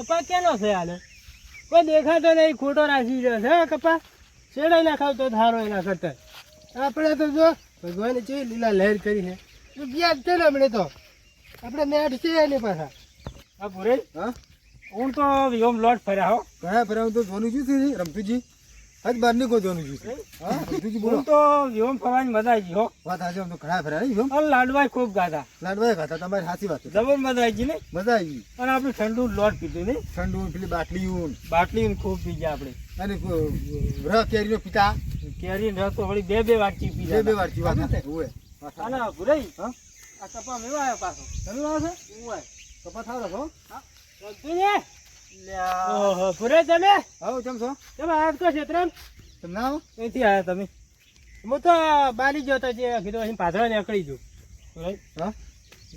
કપા કેનો છે આને કોઈ દેખાતો નહીં ખોટો રાખી ગયો છે હે કપા? છેડાઈ નાખાવ તો થારો એના કરતા. આપણે તો જો ભગવાને જે લીલા લહેર કરી છે. રૂપિયા જ છે ને હમણે તો? આપણે મેટ છે એની પાછા હા પૂરે હા? હું તો વિહોમ લોટ ફર્યા હો. ઘણા હું તો સોનું શું રમતુજી? આજ બાર નીકળવાનું છે. હા બોલો. હું તો વિહોમ ફરવાની મજા આવી હો. વાત આજે તો ઘણા ફેરા નહીં એમ લાડવાય ખૂબ ગાતા લાડવાય ગાતા તમારી સાચી વાત જબર મજા આવી ને? મજા આવી અને આપણે ઠંડુ લોટ પીધું ને? ઠંડુ પેલી બાટલી ઊન બાટલી ખૂબ પી ગયા આપણે. અને રહ કેરીનો પિતા. કેરી રસ તો વળી બે બે વાટકી પી બે બે વાટકી વાત હોય અને ભુરાઈ હા? આ કપા મેવા આવ્યો પાછો. લાવો છો? ઓય. કપા થાવ છો ને? ઓહો ભુરાઈ તમે? આવો કેમ છો? તમે આયા તો ક્ષેત્રમ તમે આવો ક્યાંથી આવ્યા તમે. હું તો બાલી ગયો હતો જે કીધું અહીં પાછળ નીકળી જઉં હા?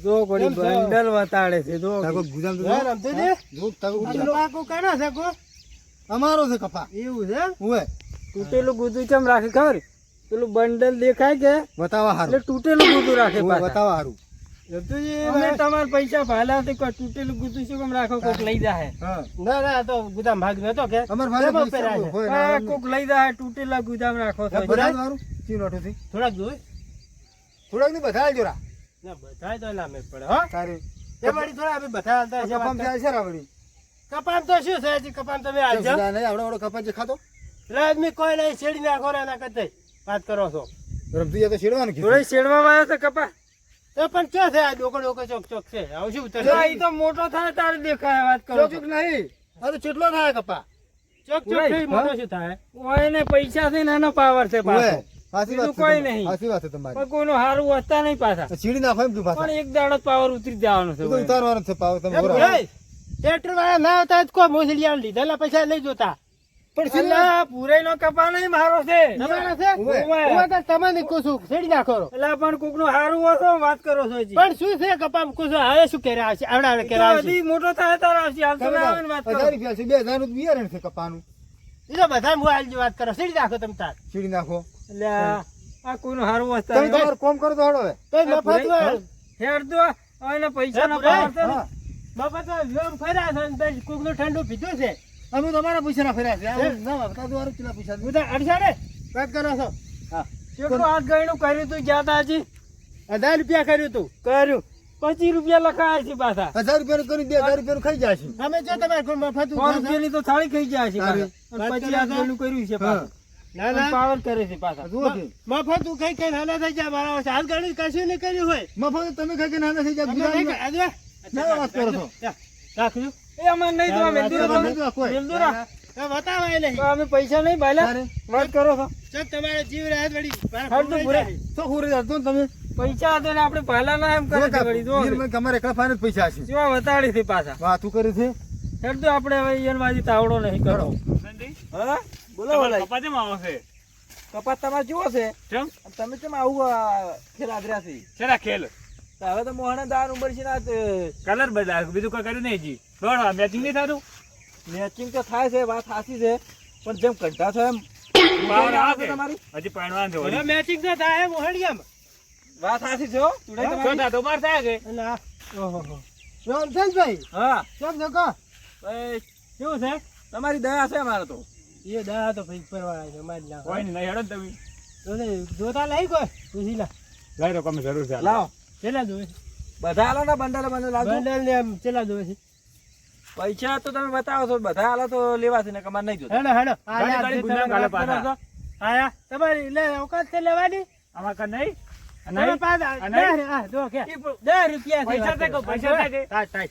જો કોડી બંડલ વતાડે છે જો. તાકો ગુજામ તો હા, છે? જો તાકો ગુજામ. કપા કો છે કો? અમારો છે કપા. એવું છે? ઓએ તૂટેલું ગુદુ કેમ રાખે ખબર? પેલું બંડલ દેખાય કે? બતાવા એટલે તૂટેલું ગુદુ રાખે બતાવા હારું. અમે તમારા પૈસા ભાલા તો કોઈ તૂટેલું ગુદું શું કેમ રાખો કોક લઈ જાય હા. ના ના તો ગુદામ ભાગ નતો કે. અમાર ના, કોક લઈ જાય તૂટેલા ગુદામ રાખો છો. બરાબર ચી નોટો થી થોડાક જોઈ થોડાકની બધા જોરા. ના તો ના પડે હો. તારે. તે થોડા અમે બધા હાલતા છે કપામ વાત છે રાવડી. કપામ તો શું છે કપામ તમે હાલજો નહીં આવડો આવડો કપાસ જે ખાતો આદમી કોઈ નહીં શેડી નાખો ને એના કરતા વાત કરો છો. રમતું તો થોડી શેડવા વાળા તો કપા તો પણ ક્યાં છે આ ડોકો ડોકો ચોક ચોક છે. આવું શું ઉતરે એ તો મોટો થાય તારે દેખાય વાત કરો ચોક નહીં. અરે કેટલો થાય કપા? ચોક ચોક થઈ મોટો શું થાય? ઓય ને પૈસા છે ને એનો પાવર છે પાછો. સાચી વાત કોઈ નહીં. સાચી વાત છે તમારી. પણ કોઈનો હારું વસ્તા નહીં પાછા. સીડી નાખો એમ કે પાછા. પણ એક દાડો પાવર ઉતરી જવાનું છે. ઉતારવાનો છે પાવર તમે ટ્રેક્ટર વાળા ના આવતા કોઈ મોસલિયા લીધેલા પૈસા લઈ જોતા. પણ અલા, પૂરેનો કપા નહીં મારો છે. તમે છું? નાખો એટલે પણ કોકનું હારું હશો વાત કરો છો પણ શું છે કપા હવે શું કરે આવશે? આવડા આવડા આવશે? મોટો થાય તાર આવશે હાલ ના આવે વાત કરો. હજાર રૂપિયા છે બે નું બિયારણ છે કપાનું. એ તો બધા હું વાત કરો શેડી નાખો તમે તાર? સીડી નાખો. એટલે આ આ કોઈનું હારું તમે તમારું કોમ કરો તો તો. હેડ તો હવે પૈસા ના. પાવર બાપા તો. મફત ફર્યા છે ને નું ઠંડુ પીધું છે. અમે તમારા પૈસા ના ફર્યા છે? ના વાપરતા તો કેટલા પૈસા બધા અડસાડે વાત કરો છો? હા. કેટલું હાથ ગયણું કર્યું તું જ્યાં તાજી હજાર રૂપિયા કર્યું તું. કર્યું. પચીસ રૂપિયા લખાયા છે પાછા. હજાર રૂપિયા કરી બે હજાર રૂપિયા ખાઈ છે. અમે જો તમારે કોઈ મફત રૂપિયાની તો થાળી ખાઈ જાય છે પચીસ આ ગળું કર્યું છે ના ના. પાવર કરે છે પાછા. જુઓ મફત તું કઈ કઈ નાના થઈ જાય મારા વર્ષે હાથ ગણી કશું નહીં કર્યું હોય. મફત તમે ખાઈ કઈ નાના થઈ જાય તમે ના વાત કરો છો. રાખજો. એ અમારે નહીં જોવા મેલદુરા તમે. નહીં જોવા કોઈ. મેલદુરા. બતાવાય નહીં અમે પૈસા નહીં કરો છો. ચલ તમારે જીવ રહે વળી. હાલ તો પૂરે. તો ખોરે જતો તમે. પૈસા હતો ને આપણે ભાલા ના એમ કરે વળી. તમારે એકલા પૈસા છે વતાડી છે પાછા. વાત કરી છે? હેડ તો આપણે હવે તાવડો નહીં કરો. હા? બોલો બોલાય. કપાસ તમારે જુઓ છે. કેમ? તમે કેમ આવું આ, ખેલ આદર્યા છે? ખેલ. હવે તો મોહને દાન ઉંમર છે ને કલર બદલાય બીજું કોઈ કર્યું નહીં જી દોડો મેચિંગ નહીં થતું મેચિંગ તો થાય છે વાત સાચી છે પણ જેમ કંટા છો એમ. છે તમારી? હજી પહેણવાન છે હવે મેચિંગ તો થાય મોહણિયામાં વાત સાચી છે હો શું તમારી. થતું? માર થાય કે? આ ઓહો રામચંદભાઈ હા કેમ છો કો ભાઈ, શું છે? તમારી દયા છે અમારે તો. એ દયા તો ભાઈ પરવાળા છે મારી ના કોઈ નહીં હેડો ને તમે. જોતે જોતા લઈ કોઈ? પૂછી લા. લઈ લો કમે જરૂર છે. લાવો. કેટલા જોવે છે? બધા આલો ને બંડલ બંડલ બંડલ ને એમ કેટલા જોવે છે? પૈસા તો તમે બતાવો છો બધા હાલો તો લેવા છે ને કમાર નહીં જોતા. હેડો હેડો. આયા તમારી લે ઓકાત છે લેવાની? આમાં કા નહીં. તમે નહીં? પાછા નહીં? આ જો કે. દસ રૂપિયા પૈસા થાય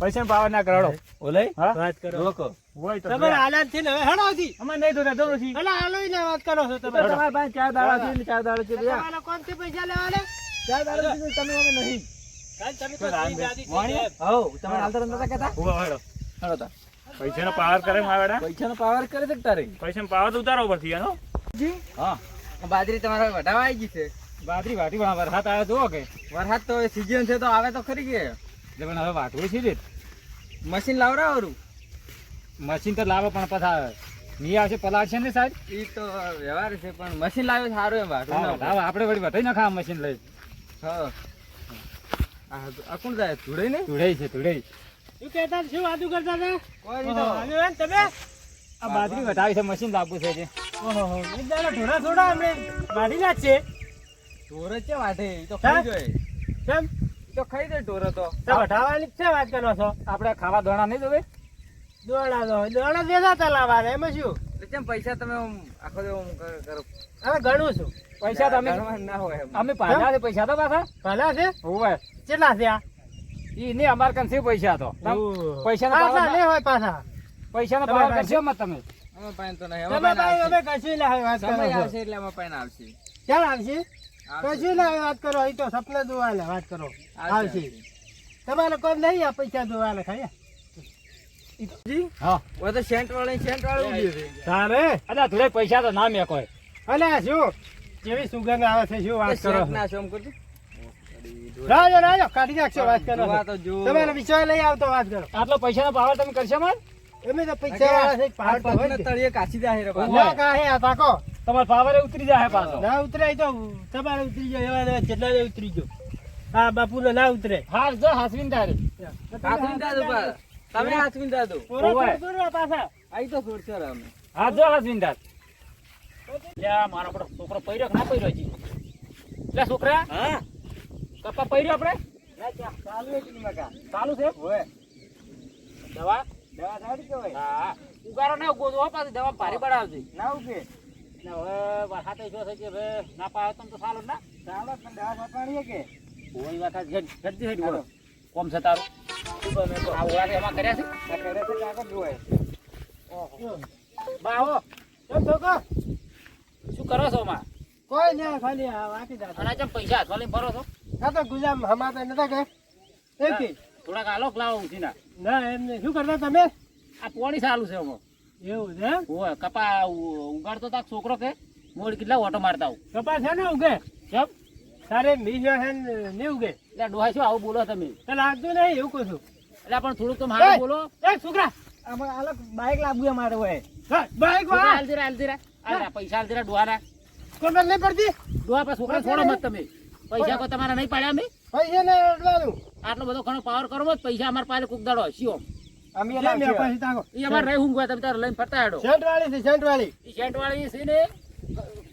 પૈસા પાવર ના કરાડો. ઓલે વાત કરો. રોકો હોય તો તમારે હાલાત છે ને હવે હેડો હતી અમારે નહીં. હલા હાલો ને વાત કરો છો તમે. તમારા પાસે ચાર દાડા ચાર દાડા. તમારા કોણથી પૈસા લેવાના? ચાર દાડા છે તમે અમે નહીં. પાવર કરે મારા પૈસાનો પાવર કરે છે કે તારે? પૈસાનો પાવર ઉતારો પરથી એનો હા. બાજરી તમારે વઢાવા આવી ગઈ છે. બાજરી વાટી પણ વરસાદ આવે જુઓ કે વરસાદ તો સીઝન છે તો આવે તો ખરી કે. એટલે પણ હવે વાટવું છે જ મશીન લાવરાવરું? મશીન તો લાવે પણ પાછા ની આવશે પલાળ છે ને સાહેબ? એ તો વ્યવહાર છે પણ મશીન લાવ્યો સારું એમ વાટું ના હા, આપણે વળી વટાઈ નાખા મશીન લઈ. હા. આ આ કોણ જાય? ધૂળે ને? ધૂળાઈ છે ધૂળાઈ. શું કહેતા શું વાતું કરતા હતા? કોઈ તમે? આ બાજરી વધાવી છે મશીન લાવવું છે જે ઓહો, દાડો ઢોરા થોડા અમને વાઢી નાખશે ઢોર જ છે વાઢે તો ખાઈ જોઈએ. કેમ? તો ખાઈ દે ઢોર તો. વટાવાની છે વાત કરો છો. આપણે ખાવા દોણા નહીં જોવે? દોડા દો દોડા દેતા લાવવાના એમ શું? કેમ પૈસા તમે આખો કરો છું પૈસા તો ના હોય અમે પાછા છે પૈસા તો પાછા? ભલા છે? હોવે. કેટલા છે આ? ઈ નહીં અમાર કન પૈસા તો? તમ ઓહ. પાછા પાવર હોય પાછા. પૈસાનો તમે પાવર કરશો મત તમે? અમે પાસે તો નહીં તમે ભાઈ આવશે. અમે કશું ના વાત કરો આવશે એટલે અમે પાસે આવશે. ક્યારે આવશે? આવશે. ના વાત કરો અહીં તો સપના જોવાના વાત કરો. આવશે, આવશે. તમારે કોમ નહીં આ પૈસા જોવાના ખાયા જી? હા. ઓ તો સેન્ટ વાળી સેન્ટ વાળી ઊભી હતી. તારે? અલા તુરે પૈસા તો ના મેં કોઈ. અને શું? કેવી સુગંધ આવે છે શું વાત કરો ના શું કરજો. રાજો રાજો કાઢી નાખશો વાત કરો વાત જો. તમારે વિચાર લઈ આવતો વાત કરો. આટલો પૈસાનો પાવર તમે કરશો માર? એમે તો પૈસા વાળા છે પાવર તો હોય તળિયે કાચી જાય રે. ના કાહે આ તાકો તમાર પાવર ઉતરી જાય પાછો. ના ઉતરે તો તમારે ઉતરી જાય એવા જેટલા ઉતરી ગયો. હા બાપુ ના ઉતરે. હાર જો હાસવીન તારે હાસવીન તારે. તમે હાથવીન દાદુ. પૂરો પૂરો પાછા આઈ તો છોડશે અમે. હા જો હાથવીન દાદ લ્યા મારો પડો છોકરો પૈરો કે ના પૈરો જી લે છોકરા હા? કપા પૈરો આપણે ચાલુ છે. ચાલુ છે ઓવે. દવા દવા સારી કેવાય. હા ઉગારો ને ગોદવા પાછી દવા ભારી પડાવતી ના ઉગે. ને હવે વરસાદ જો છે કે હવે ના પાયો તો તો સારું ના ચાલો પણ દવા કે? કોઈ હેડ હેડ કોમ છે તારું આ ઓળા એમાં કર્યા છે આ કરે છે કે જોવાય. બા આવો કેમ છોકરો શું કરો છો માં કોઈ નહીં ખાલી આ વાંચી દાદા અને ચમ પૈસા હાથમાં લઈને ફરો છો? આ તો ગુજામ હમાતા નતા કે? એ થોડાક આલો લાવો ઉઠીના ના એમને શું કરતા તમે? આ પોણી ચાલુ છે એમાં એવું છે એમ? ઓય કપા ઉગાડતો તા છોકરો કે? મોડ કેટલા ઓટો મારતા કપા છે ને ઉગે? કેમ? તારે મીજો હે ને ઉગે એટલે ડોહા શું આવું બોલો તમે? તો લાગતું નહીં એવું કહું છું એટલે પણ થોડુંક તો મારું બોલો. એ છોકરા! આમાં અલગ બાઈક લાવવું અમારે હોય. હા, બાઈક વાળા! હાલ દીરા હાલ દીરા હાલ દીરા, પૈસા હાલ દીરા ડોહાના. ખબર નહીં પડતી? ડોહા પર છોકરા છોડો મત તમે. પૈસા કો તમારા નહીં પાડ્યા અમે? પૈસા ને અડવાનું આટલો બધો ઘણો પાવર કરો મત પૈસા અમારા પાસે કોક દાડો અમે. તાકો. અમારે રહી ઊંઘવા તમે તારે લઈને ફરતા હેડો. સેન્ટ વાળી છે સેન્ટ વાળી સેન્ટ વાળી છે ને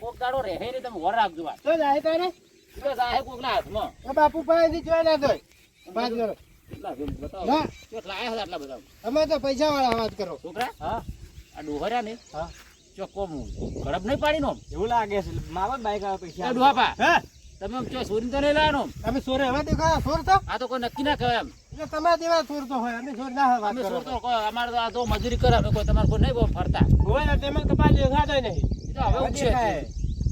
કોક દાડો રહે ને તમે વર રાખજો તો જાય તારે. ઈ તો જાહે કોકના હાથમાં આ બાપુ પાસેથી જોઈ ના જોઈ વાત કરો કેટલા છે બતાવો ના. કેટલા લાયા છે આટલા બધા અમે તો પૈસા વાળા વાત કરો. છોકરા હા. આ ડોહર્યા ને હા. ચોખ્ખો ગરબ નહીં પાડી નો એવું લાગે છે. મારો બાઈક આવે પૈસા એ ડોહા તમે આમ સોરી તો નહીં લાયા અમે સોરે હવે દેખાયા? સોર તો? આ તો કોઈ નક્કી ના કહેવાય એમ એટલે તમારા જેવા સોર તો હોય. અમે સોર ના હોય અમે સોર તો કોઈ અમારે તો આ તો મજૂરી કરે. અમે કોઈ તમારે કોઈ નહીં ફરતા. હોય ને તેમાં કપાસ નહીં. તો હવે ઉગશે દેખાય.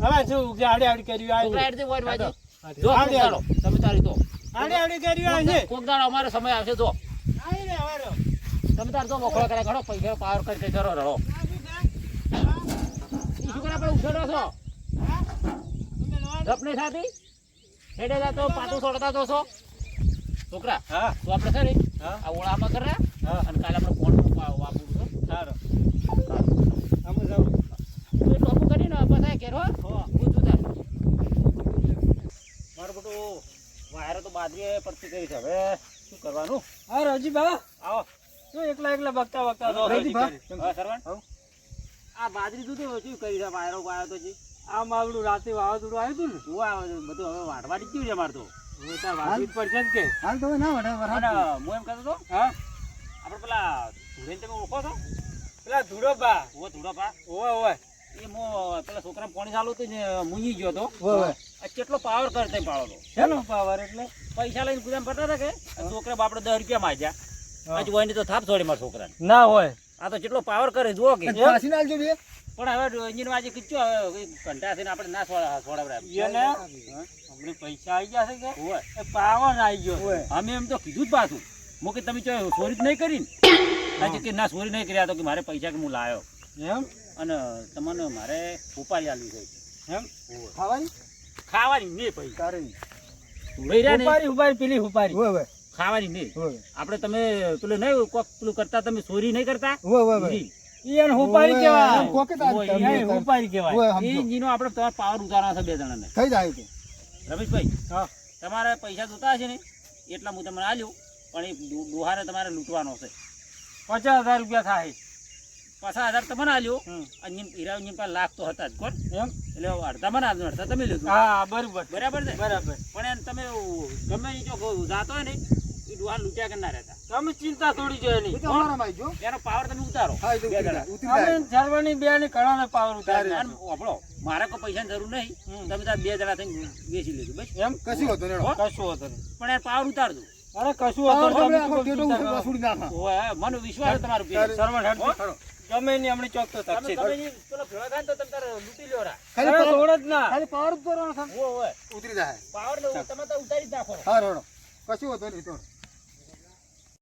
હવે શું કે આડે આડી કર્યું આ હેડજે વોટ વાજી. જો આડે આડી. તમે તારી તો આડે આડે કર્યું આ છે? કોક દાડો અમારો સમય આવશે જો. આઈ રે હવે તમે તાર તો મોકળા કરે ઘણો પૈસા પાવર કરી કરી કરો રડો શું કરે આપણે ઉછેડો છો? ગપ સાથી હેડે જા તો પાટું છોડતા તો છો છોકરા હા. તો આપણે છે ને હા. આ ઓળામાં કરે હા. અને કાલે આપણે ફોન વાપરું છો. સારું અમે જાઉં તો એ ટોપું પછી ઘેર હો. વાયરો તો બાજરી પડતી કરી છે. હવે શું કરવાનું? હા રવજી બા આવો. શું એકલા એકલા બગતા બગતા તો રવજી બા. સરવણ? આ બાજરી શું થયું? શું કરી છે? વાયરો વાયો તો જી આ માવડું રાતે વાવાઝોડું આવ્યું હતું ને? હું આવે બધું હવે વાઢવાડી જ ગયું છે અમારે તો. હાલ. તો ના વઢે હું એમ કહેતો હા? આપણે પેલા ધુળેન તમે ઓળખો છો? પેલા ધૂળો બા ઓ ધુળો પા ઓવે. ઓવે એ મો પેલા છોકરા પાણી ચાલુ હતું ને મૂંઝી ગયો હતો. કેટલો પાવર કરતે પાડો શેનો પાવર એટલે? પૈસા લઈને ગુદામ ફરતા હતા કે? છોકરા બાપડે દસ રૂપિયા તો થાપ મારા છોકરાને. ના હોય. આ તો કેટલો પાવર કરે જુઓ કે. પાછી નાલજો બે. પણ હવે એન્જિન વાજે કીધું હવે કંટા થઈને આપણે ના એને? પૈસા આવી ગયા છે કે? ઓવે. એ પાવર આવી ગયો અમે એમ તો કીધું જ પાછું. હું કે તમે ચોરી જ નહીં કરી ને? કે ના ચોરી નહીં કર્યા તો કે મારે પૈસા કે હું લાયો. એમ? અને તમને મારે ઉપાડી આલી છે. એમ? ખાવાની? ખાવાની નહીં પૈસા તારે. પેલી ખાવાની નહીં. આપણે તમે પેલું નહીં કોક પેલું કરતા તમે ચોરી નહીં કરતા? તાર. જીનો આપણે તમારે પાવર ઉતારવા છે બે જણાને. થઈ જાય રમેશભાઈ હા. તમારે પૈસા જોતા હશે ને એટલા હું તમને આલ્યું પણ એ ડો- તમારે લૂંટવાનો છે. પચાસ હજાર રૂપિયા થાય. પાછા હજાર તમને આલ્યો. અને હીરા પાસે લાખ તો હતા જ કોણ? એમ? એટલે અડધા મને આલ્યું અડધા તમે લીધું. હા બરાબર. બરાબર છે? બરાબર. પણ એમ તમે ગમે એ જો જાતો હોય ને એ ડુહા લૂંટ્યા કે ના રહેતા. તમે ચિંતા થોડી જોઈએ નહીં તમારા ભાઈ જો. એનો પાવર તમે ઉતારો. અમે ઝાડવાની બે ની કળાને પાવર ઉતારે આપણો મારે કોઈ પૈસાની જરૂર નહીં. તમે તાર બે જણા થઈને વેચી લીધું બસ. એમ? કશું હતું ને કશું હતો નહીં. પણ એ પાવર ઉતારજો. અરે કશું હતો નહીં. મને વિશ્વાસ તમારું સર્વન્ટ ગમે એની હમણાં ચોક તો તમે તમે પેલો ભેળો થાય તો તમે તારે લૂટી લ્યો રા. ખાલી પાવર- જ ના ખાલી પાવર જ કરવાનો છે. ઓવે, ઓવે. ઉતરી જાય પાવર ને તમે તો ઉતારી જ નાખો હા રોડો કશું હતું નહીં તો